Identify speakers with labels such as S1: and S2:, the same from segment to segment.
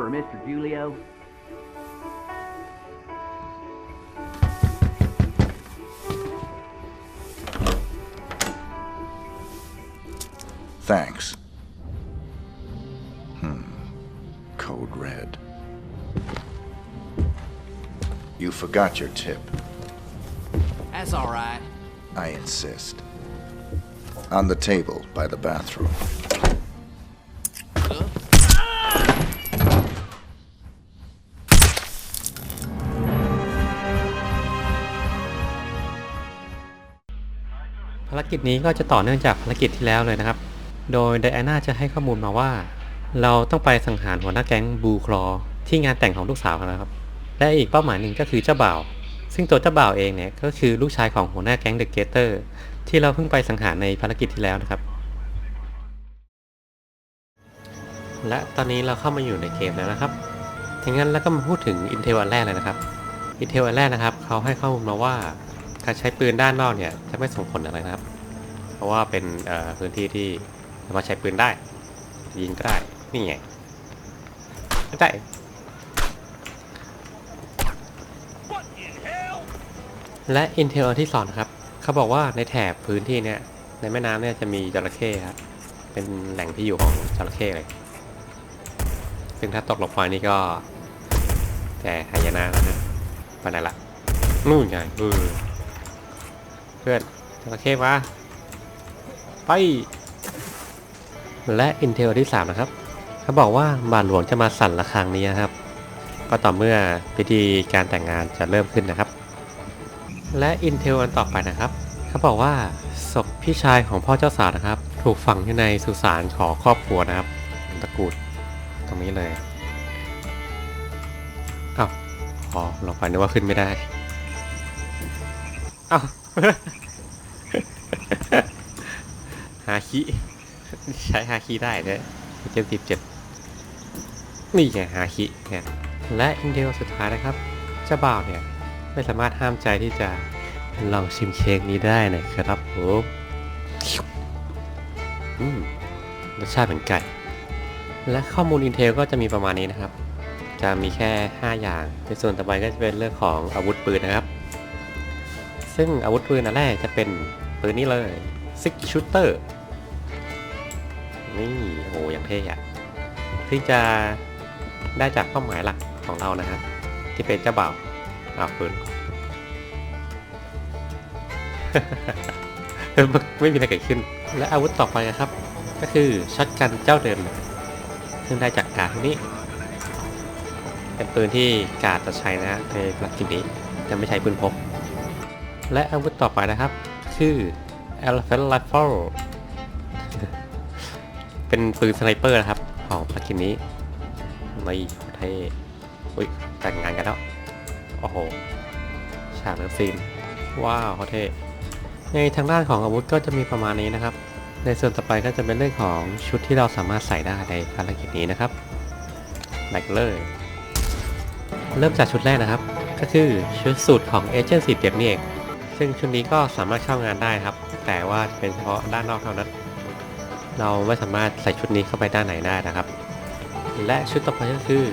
S1: for Mr. Julio?
S2: Thanks. Hmm. Code red. You forgot your tip.
S3: That's all right.
S2: I insist. On the table by the bathroom.
S4: ภารกิจนี้ก็จะต่อเนื่องจากภารกิจที่แล้วเลยนะครับ โดยไดอาน่าจะให้ข้อมูลมาว่า เราต้องไปสังหารหัวหน้าแก๊งบูคลอที่งานแต่งของลูกสาวเขานะครับ และอีกเป้าหมายหนึ่งก็คือเจ้าบ่าว ซึ่งตัวเจ้าบ่าวเองเนี่ยก็คือลูกชายของหัวหน้าแก๊งเดอะเกเตอร์ที่เราเพิ่งไปสังหารในภารกิจที่แล้วนะครับ และตอนนี้เราเข้ามาอยู่ในเกมแล้วนะครับอย่างนั้นแล้วก็มาพูดถึงอินเทลอันแรกเลยนะครับอินเทลอันแรกนะครับ เขาให้ข้อมูลมาว่า การใช้ปืนด้านนอกเนี่ยจะไม่ส่งผลอะไรนะครับ เพราะว่าเป็นพื้นที่ที่สามารถใช้ปืนได้ ยิงก็ได้ นี่ไงไม่ได้และอินเทลที่สอนครับ เขาบอกว่าในแถบพื้นที่เนี่ยในแม่น้ำเนี่ยจะมีจระเข้ครับ เป็นแหล่งที่อยู่ของจระเข้เลย ซึ่งถ้าตกลงไปนี่ก็แต่หายนะนะฮะไปไหนละนู่นไงเออ เพื่อนจระเข้มาไปและ Intel ที่ 3 นะครับ เขาบอกว่าบาทหลวงจะมาสั่นระฆังนี้นะครับ ก็ต่อเมื่อพิธีการแต่งงานจะเริ่มขึ้นนะครับ และ Intel อันต่อไปนะครับ เขาบอกว่าศพพี่ชายของพ่อเจ้าสาวนะครับ ถูกฝังอยู่ในสุสานของครอบครัวนะครับตะกูลตรงนี้เลยอ้าวอ๋อลงไปนึกว่าขึ้นไม่ได้อ้าว ฮาคิใช้ฮาคิได้ด้วยเจ็ดสิบเจ็ดนี่ไงฮาคิเนี่ยและอินเดียสุดท้ายนะครับเจ้าบ่าวเนี่ยไม่สามารถห้ามใจที่จะลองชิมเค้กนี้ได้นะครับผมอืมรสชาติเหมือนไก่ และข้อมูล Intel ก็จะมีประมาณนี้นะครับ จะมีแค่ 5 อย่าง ในส่วนต่อไปก็จะเป็นเรื่องของอาวุธปืนนะครับ ซึ่งอาวุธปืนอันแรกจะเป็นปืนนี้เลย Six Shooter นี่โอ้ยังเท่อะซึ่จะได้จากเป้าหมายหลักของเรานะฮะที่เป็นเจ้าบ่าวอ้าวปืนไม่มีอะไรเกิดขึ้น และอาวุธต่อไปนะครับ ก็คือช็อตกันเจ้าเดิมซึ่งได้จากการดนี้ เป็นปืนที่กาดจะใช้นะในภารกิจนี้จะไม่ใช้ปืนพก และอาวุธต่อไปนะครับ คือ Elephant Rifle เป็นปืนสไนเปอร์นะครับ ของภารกิจนี้ไม่เท่อุ้ยแต่งงานกันแล้ว โอ้โห ฉากเลิฟซีน ว้าวเท่ในทางด้านของอาวุธก็จะมีประมาณนี้นะครับ ในส่วนต่อไปก็จะเป็นเรื่องของชุดที่เราสามารถใส่ได้ในภารกิจนี้นะครับแบกเลยเริ่มจากชุดแรกนะครับ ก็คือชุดสูตรของเอเจนต์สีเปียกนี่เอง ซึ่งชุดนี้ก็สามารถเข้างานได้ครับ แต่ว่าเป็นเฉพาะด้านนอกเท่านั้น เราไม่สามารถใส่ชุดนี้เข้าไปด้านไหนได้นะครับ และชุดต่อไปก็คือ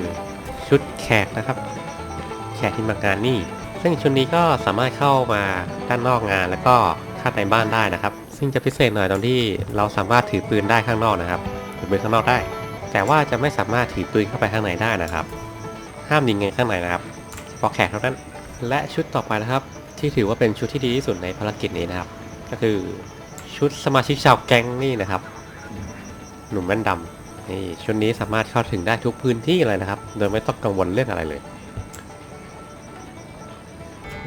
S4: ชุดแขกนะครับ แขกที่มางานนี่ ซึ่งชุดนี้ก็สามารถเข้ามาด้านนอกงานแล้วก็ข้างในบ้านได้นะครับ ซึ่งจะพิเศษหน่อยตรงที่เราสามารถถือปืนได้ข้างนอกนะครับถือปืนข้างนอกได้ แต่ว่าจะไม่สามารถถือปืนเข้าไปข้างในได้นะครับ ห้ามยิงเงินข้างในนะครับพาะแขกเท่านั้น และชุดต่อไปนะครับ ที่ถือว่าเป็นชุดที่ดีที่สุดในภารกิจนี้นะครับ ก็คือชุดสมาชิกชาวแก๊งนี่นะครับ หนุ่มแว่นดำนี่ชุดนี้สามารถเข้าถึงได้ทุกพื้นที่เลยนะครับ โดยไม่ต้องกังวลเรื่องอะไรเลย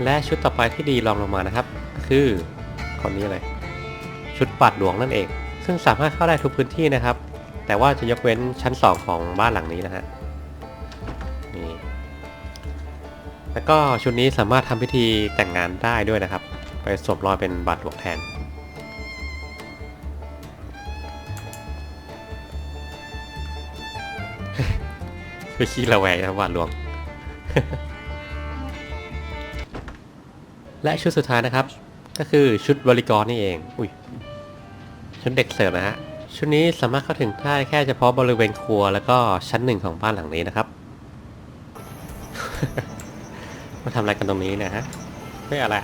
S4: และชุดต่อไปที่ดีรองลงมานะครับ คือคนนี้เลยชุดปัดหลวงนั่นเอง ซึ่งสามารถเข้าได้ทุกพื้นที่นะครับ แต่ว่าจะยกเว้นชั้น 2 ของบ้านหลังนี้นะฮะนี่ แล้วก็ชุดนี้สามารถทำพิธีแต่งงานได้ด้วยนะครับ ไปสวมรอยเป็นบาทหลวงแทน คือขี้ระแวงนะบาทหลวง และชุดสุดท้ายนะครับ ก็คือชุดบริกรนี่เอง อุ้ย ชุดเด็กเสิร์ฟนะฮะ ชุดนี้สามารถเข้าถึงได้แค่เฉพาะบริเวณครัวแล้วก็ชั้นหนึ่งของบ้านหลังนี้นะครับ มาทำอะไรกันตรงนี้นะฮะไม่อะไร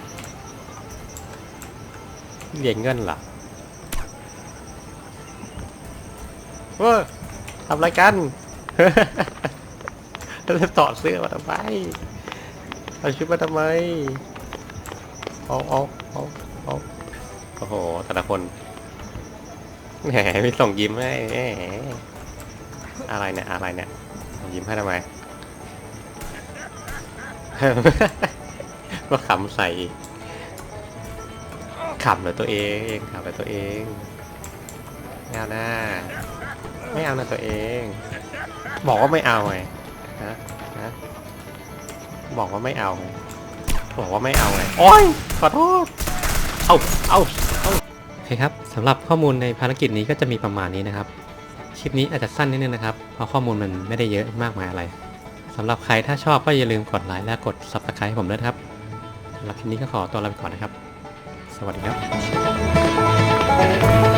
S4: เรียนเงินเหรอเว้ยทำอะไรกันแล้วจะต่อดเสื้อมาทำไมเอาชุดมาทำไมเอาเอาเอาเอาโอ้โหแต่ละคนแหมมีส่งยิ้มให้อะไรเนี่ยอะไรเนี่ยส่งยิ้มให้ทำไม ก็ขำใส่ขำเลยตัวเองขำเลยตัวเองไม่เอาหน้าไม่เอานะตัวเอง บอกว่าไม่เอาไงฮะฮะบอกว่าไม่เอา บอกว่าไม่เอาไงโอ๊ยขอโทษเอาเอาเอาโอเคครับสำหรับข้อมูลในภารกิจนี้ก็จะมีประมาณนี้นะครับ คลิปนี้อาจจะสั้นนิดนึงนะครับ เพราะข้อมูลมันไม่ได้เยอะมากมายอะไร สำหรับใครถ้าชอบก็อย่าลืมกดไลค์และกด subscribe ให้ผมด้วยครับสำหรับคลิปนี้ก็ขอตัวลาไปก่อนนะครับ สวัสดีครับ